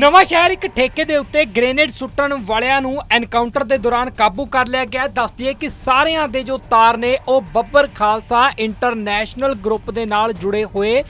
ਨਵਾਂ ਸ਼ਹਿਰ ਇੱਕ ਠੇਕੇ ਦੇ ਉੱਤੇ ਗ੍ਰੇਨੇਡ ਸੁੱਟਣ ਵਾਲਿਆਂ ਨੂੰ ਐਨਕਾਊਂਟਰ ਦੇ ਦੌਰਾਨ ਕਾਬੂ ਕਰ ਲਿਆ ਗਿਆ। ਦੱਸਦੀ ਦਈਏ ਕਿ ਸਾਰਿਆਂ ਦੇ ਜੋ ਤਾਰ ਨੇ, ਉਹ ਬੱਬਰ ਖਾਲਸਾ ਇੰਟਰਨੈਸ਼ਨਲ ਗਰੁੱਪ ਦੇ ਨਾਲ ਜੁੜੇ ਹੋਏ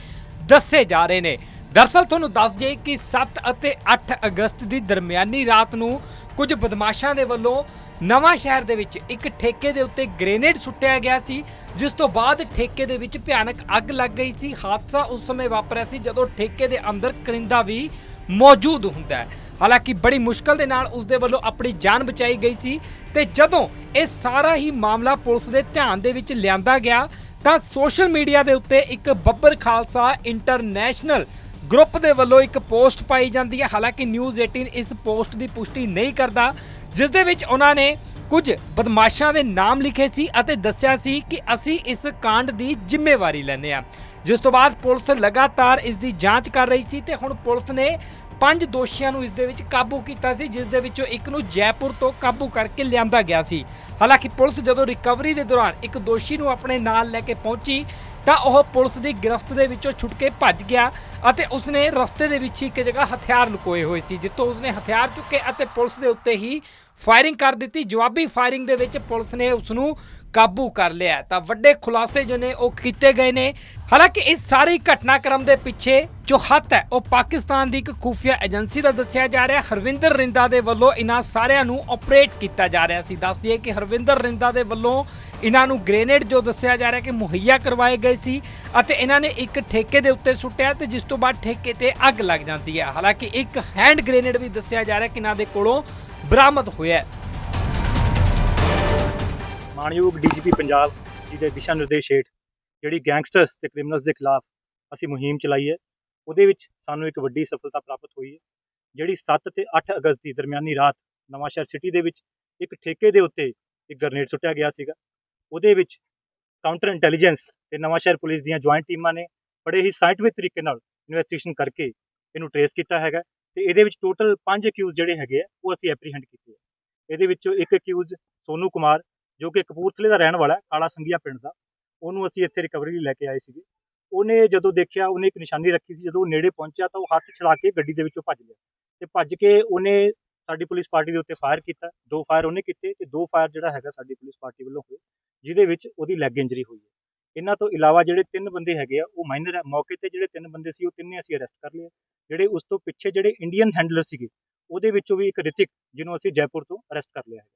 ਦੱਸੇ ਜਾ ਰਹੇ ਨੇ। ਦਰਸਲ ਤੁਹਾਨੂੰ ਦੱਸ ਦਈਏ ਕਿ 7 ਅਤੇ 8 ਅਗਸਤ ਦੀ ਦਰਮਿਆਨੀ ਰਾਤ ਨੂੰ ਕੁਝ ਬਦਮਾਸ਼ਾਂ ਦੇ ਵੱਲੋਂ ਨਵਾਂ ਸ਼ਹਿਰ ਦੇ ਵਿੱਚ ਇੱਕ ਠੇਕੇ ਦੇ ਉੱਤੇ ਗ੍ਰੇਨੇਡ ਸੁੱਟਿਆ ਗਿਆ ਸੀ, ਜਿਸ ਤੋਂ ਬਾਅਦ ਠੇਕੇ ਦੇ ਵਿੱਚ ਭਿਆਨਕ ਅੱਗ ਲੱਗ ਗਈ ਸੀ। ਹਾਦਸਾ ਉਸ ਸਮੇਂ ਵਾਪਰਿਆ ਸੀ ਜਦੋਂ ਠੇਕੇ ਦੇ ਅੰਦਰ ਕਰਿੰਦਾ ਵੀ ਮੌਜੂਦ ਹੁੰਦਾ ਹੈ। ਹਾਲਾਂਕਿ ਬੜੀ ਮੁਸ਼ਕਲ ਦੇ ਨਾਲ ਉਸ ਦੇ ਵੱਲੋਂ ਆਪਣੀ ਜਾਨ ਬਚਾਈ ਗਈ ਸੀ ਤੇ ਜਦੋਂ ਇਹ ਸਾਰਾ ਹੀ ਮਾਮਲਾ ਪੁਲਿਸ ਦੇ ਧਿਆਨ ਦੇ ਵਿੱਚ ਲਿਆਂਦਾ ਗਿਆ, ਤਾਂ ਸੋਸ਼ਲ ਮੀਡੀਆ ਦੇ ਉੱਤੇ ਇੱਕ ਬੱਬਰ ਖਾਲਸਾ ਇੰਟਰਨੈਸ਼ਨਲ ਗਰੁੱਪ ਦੇ ਵੱਲੋਂ ਇੱਕ ਪੋਸਟ ਪਾਈ ਜਾਂਦੀ ਹੈ। ਹਾਲਾਂਕਿ ਨਿਊਜ਼ 18 ਇਸ ਪੋਸਟ ਦੀ ਪੁਸ਼ਟੀ ਨਹੀਂ ਕਰਦਾ, ਜਿਸ ਦੇ ਵਿੱਚ ਉਹਨਾਂ ਨੇ ਕੁਝ ਬਦਮਾਸ਼ਾਂ ਦੇ ਨਾਮ ਲਿਖੇ ਸੀ ਅਤੇ ਦੱਸਿਆ ਸੀ ਕਿ ਅਸੀਂ ਇਸ ਕਾਂਡ ਦੀ ਜ਼ਿੰਮੇਵਾਰੀ ਲੈਂਦੇ ਹਾਂ। ਜਿਸ ਤੋਂ ਬਾਅਦ ਪੁਲਿਸ ਲਗਾਤਾਰ ਇਸ ਦੀ ਜਾਂਚ ਕਰ ਰਹੀ ਸੀ ਤੇ ਹੁਣ ਪੁਲਿਸ ਨੇ ਪੰਜ ਦੋਸ਼ੀਆਂ ਨੂੰ ਇਸ ਦੇ ਵਿੱਚ ਕਾਬੂ ਕੀਤਾ ਸੀ, ਜਿਸ ਦੇ ਵਿੱਚੋਂ ਇੱਕ ਨੂੰ ਜੈਪੁਰ ਤੋਂ ਕਾਬੂ ਕਰਕੇ ਲਿਆਂਦਾ ਗਿਆ ਸੀ। ਹਾਲਾਂਕਿ ਪੁਲਿਸ ਜਦੋਂ ਰਿਕਵਰੀ ਦੇ ਦੌਰਾਨ ਇੱਕ ਦੋਸ਼ੀ ਨੂੰ ਆਪਣੇ ਨਾਲ ਲੈ ਕੇ ਪਹੁੰਚੀ, ਤਾਂ ਉਹ ਪੁਲਿਸ ਦੀ ਗ੍ਰਿਫਤ ਦੇ ਵਿੱਚੋਂ ਛੁੱਟ ਕੇ ਭੱਜ ਗਿਆ ਅਤੇ ਉਸਨੇ ਰਸਤੇ ਦੇ ਵਿੱਚ ਹੀ ਇੱਕ ਜਗ੍ਹਾ ਹਥਿਆਰ ਲੁਕੋਏ ਹੋਏ ਸੀ, ਜਿੱਥੋਂ ਉਸਨੇ ਹਥਿਆਰ ਚੁੱਕੇ ਅਤੇ ਪੁਲਿਸ ਦੇ ਉੱਤੇ ਹੀ ਫਾਇਰਿੰਗ ਕਰ ਦਿੱਤੀ। ਜਵਾਬੀ ਫਾਇਰਿੰਗ ਦੇ ਵਿੱਚ ਪੁਲਿਸ ਨੇ ਉਸ ਨੂੰ ਕਾਬੂ ਕਰ ਲਿਆ ਤਾਂ ਵੱਡੇ ਖੁਲਾਸੇ ਜੋ ਨੇ ਉਹ ਕੀਤੇ ਗਏ ਨੇ। ਹਾਲਾਂਕਿ ਇਸ ਸਾਰੀ ਘਟਨਾਕ੍ਰਮ ਦੇ ਪਿੱਛੇ ਜੋ ਹੱਥ ਹੈ, ਉਹ ਪਾਕਿਸਤਾਨ ਦੀ ਇੱਕ ਖੂਫੀਆ ਏਜੰਸੀ ਦਾ ਦੱਸਿਆ ਜਾ ਰਿਹਾ ਹਰਵਿੰਦਰ ਰਿੰਦਾ ਦੇ ਵੱਲੋਂ ਇਹਨਾਂ ਸਾਰਿਆਂ ਨੂੰ ਆਪਰੇਟ ਕੀਤਾ ਜਾ ਰਿਹਾ ਸੀ। ਦੱਸ ਦਈਏ ਕਿ ਹਰਵਿੰਦਰ ਰਿੰਦਾ ਦੇ ਵੱਲੋਂ ਇਹਨਾਂ ਨੂੰ ਗ੍ਰੇਨੇਡ ਜੋ ਦੱਸਿਆ ਜਾ ਰਿਹਾ ਕਿ ਮੁਹੱਈਆ ਕਰਵਾਏ ਗਏ ਸੀ ਅਤੇ ਇਹਨਾਂ ਨੇ ਇੱਕ ਠੇਕੇ ਦੇ ਉੱਤੇ ਸੁੱਟਿਆ ਤੇ ਜਿਸ ਤੋਂ ਬਾਅਦ ਠੇਕੇ ਤੇ ਅੱਗ ਲੱਗ ਜਾਂਦੀ ਹੈ। ਹਾਲਾਂਕਿ ਇੱਕ ਹੈਂਡ ਗ੍ਰੇਨੇਡ ਵੀ ਦੱਸਿਆ ਜਾ ਰਿਹਾ ਕਿ ਇਹਨਾਂ ਦੇ ਕੋਲੋਂ ਬਰਾਮਦ ਹੋਇਆ ਮਾਨਯੋਗ ਡੀਜੀਪੀ ਪੰਜਾਬ ਜੀ ਦੇ ਦਿਸ਼ਾ ਨਿਰਦੇਸ਼ ਹੇਠ ਜਿਹੜੀ ਗੈਂਗਸਟਰਸ ਤੇ ਕ੍ਰਿਮੀਨਲਸ ਦੇ ਖਿਲਾਫ ਅਸੀਂ ਮੁਹਿੰਮ ਚਲਾਈ ਹੈ, ਉਹਦੇ ਵਿੱਚ ਸਾਨੂੰ ਇੱਕ ਵੱਡੀ ਸਫਲਤਾ ਪ੍ਰਾਪਤ ਹੋਈ ਹੈ, ਜਿਹੜੀ 7 ਤੇ 8 ਅਗਸਤ ਦੀ ਦਰਮਿਆਨੀ ਰਾਤ ਨਵਾਂਸ਼ਹਿਰ ਸਿਟੀ ਦੇ ਵਿੱਚ ਇੱਕ ਠੇਕੇ ਦੇ ਉੱਤੇ ਇੱਕ ਗ੍ਰਨੇਡ ਸੁੱਟਿਆ ਗਿਆ ਸੀਗਾ। ਉਹਦੇ ਵਿੱਚ ਕਾਊਂਟਰ ਇੰਟੈਲੀਜੈਂਸ ਤੇ ਨਵਾਂਸ਼ਹਿਰ ਪੁਲਿਸ ਦੀਆਂ ਜੁਆਇੰਟ ਟੀਮਾਂ ਨੇ ਬੜੇ ਹੀ ਸਾਇੰਟਿਫਿਕ ਤਰੀਕੇ ਨਾਲ ਇਨਵੈਸਟੀਗੇਸ਼ਨ ਕਰਕੇ ਇਹਨੂੰ ਟਰੇਸ ਕੀਤਾ ਹੈਗਾ ਤੇ ਇਹਦੇ ਵਿੱਚ ਟੋਟਲ 5 ਅਕਿਊਜ਼ ਜਿਹੜੇ ਹੈਗੇ ਆ, ਉਹ ਅਸੀਂ ਐਪਰੀਹੈਂਡ ਕੀਤੇ ਆ। ਇਹਦੇ ਵਿੱਚੋਂ ਇੱਕ ਅਕਿਊਜ਼ ਸੋਨੂ ਕੁਮਾਰ ਜੋ ਕਿ ਕਪੂਰਥਲੇ ਦਾ ਰਹਿਣ ਵਾਲਾ ਹੈ, ਕਾਲਾ ਸੰਗੀਆ ਪਿੰਡ ਦਾ। ਉਹਨੂੰ ਅਸੀਂ ਇੱਥੇ ਰਿਕਵਰੀ ਲਈ ਲੈ ਕੇ ਆਏ ਸੀਗੇ। ਉਹਨੇ ਜਦੋਂ ਦੇਖਿਆ, ਉਹਨੇ ਇੱਕ ਨਿਸ਼ਾਨੀ ਰੱਖੀ ਸੀ। ਜਦੋਂ ਉਹ ਨੇੜੇ ਪਹੁੰਚਿਆ ਤਾਂ ਉਹ ਹੱਥ ਛੜਾ ਕੇ ਗੱਡੀ ਦੇ ਵਿੱਚੋਂ ਭੱਜ ਗਿਆ ਤੇ ਭੱਜ ਕੇ ਉਹਨੇ ਸਾਡੀ ਪੁਲਿਸ ਪਾਰਟੀ ਦੇ ਉੱਤੇ ਫਾਇਰ ਕੀਤਾ। ਦੋ ਫਾਇਰ ਉਹਨੇ ਕੀਤੇ ਤੇ ਦੋ ਫਾਇਰ ਜਿਹੜਾ ਹੈਗਾ ਸਾਡੀ ਪੁਲਿਸ ਪਾਰਟੀ ਵੱਲੋਂ ਹੋਏ, ਜਿਹਦੇ ਵਿੱਚ ਉਹਦੀ ਲੈਗ ਇੰਜਰੀ ਹੋਈ ਹੈ। ਇਹਨਾਂ ਤੋਂ ਇਲਾਵਾ ਜਿਹੜੇ ਤਿੰਨ ਬੰਦੇ ਹੈਗੇ ਆ, ਉਹ ਮਾਈਨਰ ਹੈ। ਮੌਕੇ ਤੇ ਜਿਹੜੇ ਤਿੰਨ ਬੰਦੇ ਸੀ, ਉਹ ਤਿੰਨੇ ਅਸੀਂ ਅਰੈਸਟ ਕਰ ਲਏ ਜਿਹੜੇ ਉਸ ਤੋਂ ਪਿੱਛੇ ਜਿਹੜੇ ਇੰਡੀਅਨ ਹੈਂਡਲਰ ਸੀਗੇ, ਉਹਦੇ ਵਿੱਚੋਂ ਵੀ ਇੱਕ ਰਿਤਿਕ, ਜਿਹਨੂੰ ਅਸੀਂ ਜੈਪੁਰ ਤੋਂ ਅਰੈਸਟ ਕਰ ਲਿਆ ਹੈ।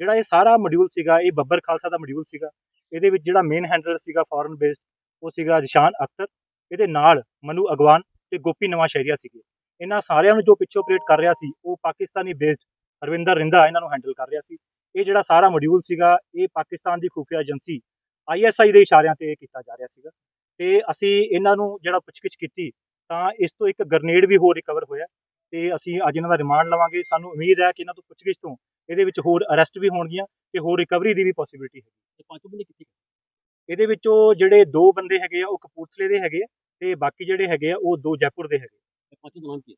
ਜਿਹੜਾ ਇਹ ਸਾਰਾ ਮੋਡਿਊਲ ਸੀਗਾ, ਇਹ ਬੱਬਰ ਖਾਲਸਾ ਦਾ ਮੋਡਿਊਲ ਸੀਗਾ। ਇਹਦੇ ਵਿੱਚ ਜਿਹੜਾ ਮੇਨ ਹੈਂਡਲਰ ਸੀਗਾ ਫੋਰਨ ਬੇਸਡ ਉਹ ਸੀਗਾ ਜਿਸ਼ਾਨ ਅਖਤਰ। ਇਹਦੇ ਨਾਲ ਮਨੂ ਅਗਵਾਨ ਤੇ ਗੋਪੀ ਨਵਾਂ ਸ਼ਹਿਰੀਆ ਸੀਗੇ। ਇਹਨਾਂ ਸਾਰਿਆਂ ਨੂੰ ਜੋ ਪਿੱਛੇ ਆਪਰੇਟ ਕਰ ਰਿਹਾ ਸੀ, ਉਹ ਪਾਕਿਸਤਾਨੀ ਬੇਸਡ ਹਰਵਿੰਦਰ ਰਿੰਦਾ ਇਹਨਾਂ ਨੂੰ ਹੈਂਡਲ ਕਰ ਰਿਹਾ ਸੀ। ਇਹ ਜਿਹੜਾ ਸਾਰਾ ਮੋਡਿਊਲ ਸੀਗਾ, ਇਹ ਪਾਕਿਸਤਾਨ ਦੀ ਖੁਫੀਆ ਏਜੰਸੀ ਆਈਐਸਆਈ ਦੇ ਇਸ਼ਾਰਿਆਂ ਤੇ ਕੀਤਾ ਜਾ ਰਿਹਾ ਸੀਗਾ। ਤੇ ਅਸੀਂ ਇਹਨਾਂ ਨੂੰ ਜਿਹੜਾ ਪੁੱਛਗਿੱਛ ਕੀਤੀ, ਤਾਂ ਇਸ ਤੋਂ ਇੱਕ ਗਰਨੇਡ ਵੀ ਹੋਰ ਰਿਕਵਰ ਹੋਇਆ। ਤੇ ਅਸੀਂ ਅੱਜ ਇਹਨਾਂ ਦਾ ਰਿਮਾਂਡ ਲਵਾਂਗੇ। ਸਾਨੂੰ ਉਮੀਦ ਹੈ ਕਿ ਇਹਨਾਂ ਤੋਂ ਪੁੱਛਗਿੱਛ ਤੋਂ ਇਹਦੇ ਵਿੱਚ ਹੋਰ ਅਰੈਸਟ ਵੀ ਹੋਣਗੀਆਂ ਤੇ ਹੋਰ ਰਿਕਵਰੀ ਦੀ ਵੀ ਪੋਸਿਬਿਲਿਟੀ ਹੈ ਤੇ ਪੰਜ ਬੰਦੇ ਕਿੱਥੇ ਇਹਦੇ ਵਿੱਚੋਂ ਜਿਹੜੇ ਦੋ ਬੰਦੇ ਹੈਗੇ ਆ ਉਹ ਕਪੂਰਥਲੇ ਦੇ ਹੈਗੇ ਆ ਤੇ ਬਾਕੀ ਜਿਹੜੇ ਹੈਗੇ ਆ ਉਹ ਦੋ ਜੈਪੁਰ ਦੇ ਹੈਗੇ ਤੇ ਪੰਜ ਦਾ ਨਾਮ ਕੀ ਹੈ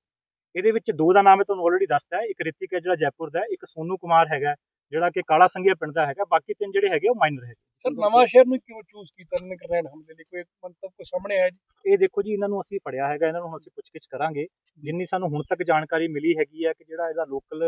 ਇਹਦੇ ਵਿੱਚ ਦੋ ਦਾ ਨਾਮ ਮੈਂ ਤੁਹਾਨੂੰ ਆਲਰੇਡੀ ਦੱਸਤਾ ਹੈ ਇੱਕ ਰਿਤਿਕ ਹੈ ਜਿਹੜਾ ਜੈਪੁਰ ਦਾ ਹੈ ਇੱਕ ਸੋਨੂ ਕੁਮਾਰ ਹੈਗਾ ਜਿਹੜਾ ਕਿ ਕਾਲਾ ਸੰਘਿਆ ਪਿੰਡ ਦਾ ਹੈਗਾ ਬਾਕੀ ਤਿੰਨ ਜਿਹੜੇ ਹੈਗੇ ਉਹ ਮਾਈਨਰ ਹੈਗੇ। ਸਰ ਨਵਾਂ ਸ਼ਹਿਰ ਨੂੰ ਕਿਉਂ ਚੂਜ਼ ਕੀਤਾ ਇਹਨਾਂ ਨੇ ਗ੍ਰੈਂਡ ਹਮਲੇ ਲਈ? ਕੋਈ ਮੰਤਵ ਕੋ ਸਾਹਮਣੇ ਆਇਆ ਜੀ? ਇਹ ਦੇਖੋ ਜੀ ਇਹਨਾਂ ਨੂੰ ਅਸੀਂ ਫੜਿਆ ਹੈਗਾ ਇਹਨਾਂ ਨੂੰ ਅਸੀਂ ਪੁੱਛਗਿੱਛ ਕਰਾਂਗੇ। ਜਿੰਨੀ ਸਾਨੂੰ ਹੁਣ ਤੱਕ ਜਾਣਕਾਰੀ ਮਿਲੀ ਹੈਗੀ ਹੈ ਕਿ ਜਿਹੜਾ ਇਹਦਾ ਲੋਕਲ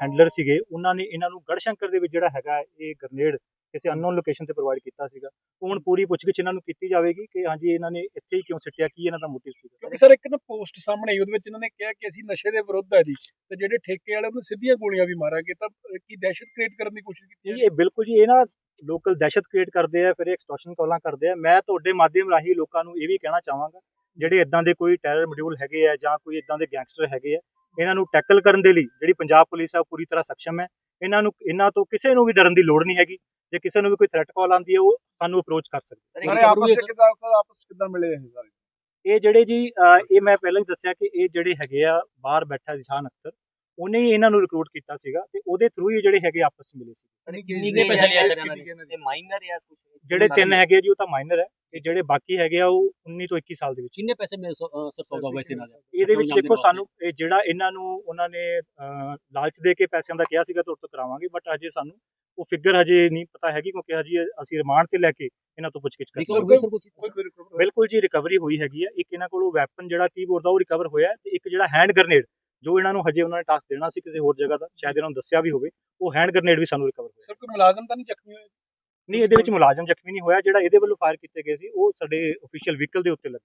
ਹੈਂਡਲਰ ਸੀਗੇ ਉਹਨਾਂ ਨੇ ਇਹਨਾਂ ਨੂੰ ਗੜਸ਼ੰਕਰ ਦੇ ਵਿੱਚ ਜਿਹੜਾ ਹੈਗਾ ਇਹ ਗ੍ਰਨੇਡ ਕਿਸੇ ਅਨਨੋਨ ਲੋਕੇਸ਼ਨ ਤੇ ਪ੍ਰੋਵਾਈਡ ਕੀਤਾ ਸੀਗਾ। ਹੁਣ ਪੂਰੀ ਪੁੱਛਗਿੱਛ ਇਹਨਾਂ ਨੂੰ ਕੀਤੀ ਜਾਵੇਗੀ ਕਿ ਹਾਂਜੀ ਇਹਨਾਂ ਨੇ ਇੱਥੇ ਹੀ ਕਿਉਂ ਸਿੱਟਿਆ ਕੀ ਇਹਨਾਂ ਦਾ ਮੋਟਿਵ ਸੀਗਾ। ਕਿਉਂਕਿ ਸਰ ਇੱਕ ਨਾ ਪੋਸਟ ਸਾਹਮਣੇ ਆਈ ਉਹਦੇ ਵਿੱਚ ਇਹਨਾਂ ਨੇ ਕਿਹਾ ਕਿ ਅਸੀਂ ਨਸ਼ੇ ਦੇ ਵਿਰੁੱਧ ਹੈ ਜੀ ਤੇ ਜਿਹੜੇ ਠੇਕੇ ਵਾਲੇ ਉਹਨੂੰ ਸਿੱਧੀਆਂ ਗੋਲੀਆਂ ਵੀ ਮਾਰਾਂਗੇ ਤਾਂ ਕੀ ਦਹਿਸ਼ਤ ਕ੍ਰੀਏਟ ਕਰਨ ਦੀ ਕੋਸ਼ਿਸ਼ ਕੀਤੀ ਇਹ ਬਿਲਕੁਲ ਜੀ ਇਹ ਨਾ ਲੋਕਲ ਦਹਿਸ਼ਤ ਕ੍ਰੀਏਟ ਕਰਦੇ ਆ ਫਿਰ ਐਕਸਟੋਰਸ਼ਨ ਕਾਲਾਂ ਕਰਦੇ ਆ। ਮੈਂ ਤੁਹਾਡੇ ਮਾਧਿਅਮ ਰਾਹੀਂ ਲੋਕਾਂ ਨੂੰ ਇਹ ਵੀ ਕਹਿਣਾ ਚਾਹਾਂਗਾ ਜਿਹੜੇ ਇਦਾਂ ਦੇ ਕੋਈ ਟੈਰਰ ਮੋਡਿਊਲ ਹੈਗੇ ਆ ਜਾਂ ਕੋਈ ਇਦਾਂ ਦੇ ਗੈਂਗਸਟਰ ਹੈਗੇ ਆ ਇਹਨਾਂ ਨੂੰ ਟੈਕਲ ਕਰਨ ਦੇ ਲਈ ਜਿਹੜੀ ਪੰਜਾਬ ਪੁਲਿਸ ਆ ਉਹ ਪੂਰੀ ਤਰ੍ਹਾਂ ਸક્ષਮ ਹੈ। ਇਹਨਾਂ ਨੂੰ ਇਹਨਾਂ ਤੋਂ ਕਿਸੇ ਨੂੰ ਵੀ ਡਰਨ ਦੀ ਲੋੜ ਨਹੀਂ ਹੈਗੀ। ਜੇ ਕਿਸੇ ਨੂੰ ਵੀ ਕੋਈ ਥ੍ਰੈਟ ਕਾਲ ਆਉਂਦੀ ਹੈ ਉਹ ਸਾਨੂੰ ਅਪਰੋਚ ਕਰ ਸਕਦੇ ਸਰ ਆਪਸ ਵਿੱਚ ਕਿਦਾਂ ਸਰ ਆਪਸ ਵਿੱਚ ਕਿਦਾਂ ਮਿਲੇ ਇਹ ਸਾਰੇ? ਇਹ ਜਿਹੜੇ ਜੀ ਇਹ ਮੈਂ ਪਹਿਲਾਂ ਹੀ ਦੱਸਿਆ ਕਿ ਇਹ ਜਿਹੜੇ ਹੈਗੇ ਆ ਬਾਹਰ ਬੈਠਾ ਜਿਸ਼ਾਨ ਅਖਤਰ ਉਹਨੇ ਹੀ ਇਹਨਾਂ ਨੂੰ ਰਿਕਰੂਟ ਕੀਤਾ ਸੀਗਾ ਤੇ ਉਹਦੇ ਥਰੂ ਹੀ ਜਿਹੜੇ ਹੈਗੇ ਆਪਸ ਵਿੱਚ ਮਿਲੇ ਸੀ। ਕਿੰਨੇ ਪੈਸੇ ਲਿਆ ਸਰ ਇਹਨਾਂ ਨੇ ਤੇ ਮਾਈਨਰ ਜਾਂ ਕੁਝ ਜਿਹੜੇ ਤਿੰਨ ਹੈਗੇ ਆ ਜੀ ਉਹ ਤਾਂ ਮਾਈਨਰ ਹੈ। ਤੇ ਜਿਹੜੇ ਬਾਕੀ ਹੈਗੇ ਆ ਉਹ 19 ਤੋਂ 21 ਸਾਲ ਦੇ ਵਿੱਚ। ਕਿੰਨੇ ਪੈਸੇ ਮਿਲ ਸਰ ਸੌਦਾ ਹੋਇਆ ਸੀ ਨਾਲ ਇਹਦੇ ਵਿੱਚ ਦੇਖੋ ਸਾਨੂੰ ਇਹ ਜਿਹੜਾ ਇਹਨਾਂ ਨੂੰ ਉਹਨਾਂ ਨੇ ਲਾਲਚ ਦੇ ਕੇ ਪੈਸਿਆਂ ਦਾ ਕਿਹਾ ਸੀਗਾ ਤੁਹਾਡੇ ਤੋਂ ਕਰਾਵਾਂਗੇ ਬਟ ਅਜੇ ਸਾਨੂੰ ਉਹ ਫਿਗਰ ਹਜੇ ਨਹੀਂ ਪਤਾ ਹੈਗੀ ਕਿਉਂਕਿ ਹਜੇ ਅਸੀਂ ਰਿਮਾਂਡ ਤੇ ਲੈ ਕੇ ਇਹਨਾਂ ਤੋਂ ਪੁੱਛਗਿੱਛ ਕਰ ਰਹੇ ਹਾਂ। ਰਿਕਵਰ ਸਰ ਕੁਝ ਕੋਈ ਕੋਈ ਰਿਕਵਰ ਬਿਲਕੁਲ ਜੀ ਰਿਕਵਰੀ ਹੋਈ ਹੈਗੀ ਆ। ਇੱਕ ਇਹਨਾਂ ਕੋਲੋਂ ਵੈਪਨ ਜਿਹੜਾ ਕੀਬੋਰਡ ਦਾ ਉਹ ਰਿਕਵਰ ਹੋਇਆ ਤੇ ਇੱਕ ਜਿਹੜਾ ਹੈਂਡ ਗ੍ਰਨੇਡ ਜੋ ਇਹਨਾਂ ਨੂੰ ਹਜੇ ਉਹਨਾਂ ਨੇ ਟਾਸਕ ਦੇਣਾ ਸੀ ਕਿਸੇ ਹੋਰ ਜਗ੍ਹਾ ਦਾ ਸ਼ਾਇਦ ਇਹਨਾਂ ਨੂੰ ਦੱਸਿਆ ਵੀ ਹੋਵੇ ਉਹ ਹੈਂਡ ਗ੍ਰਨੇਡ ਵੀ ਸਾਨੂੰ ਰਿਕਵਰ ਹੋਇਆ। ਸਰ ਕੋਈ ਮੁਲਾਜ਼ਮ ਤਾਂ ਨਹੀਂ ਜ਼ਖਮੀ ਹੋਇਆ? ਨਹੀਂ, ਇਹਦੇ ਵਿੱਚ ਮੁਲਾਜ਼ਮ ਜ਼ਖਮੀ ਨਹੀਂ ਹੋਇਆ, ਜਿਹੜਾ ਇਹਦੇ ਵੱਲੋਂ ਫਾਇਰ ਕੀਤੇ ਗਏ ਸੀ, ਉਹ ਸਾਡੇ ਅਫੀਸ਼ੀਅਲ ਵਹੀਕਲ ਦੇ ਉੱਤੇ ਲੱਗੇ।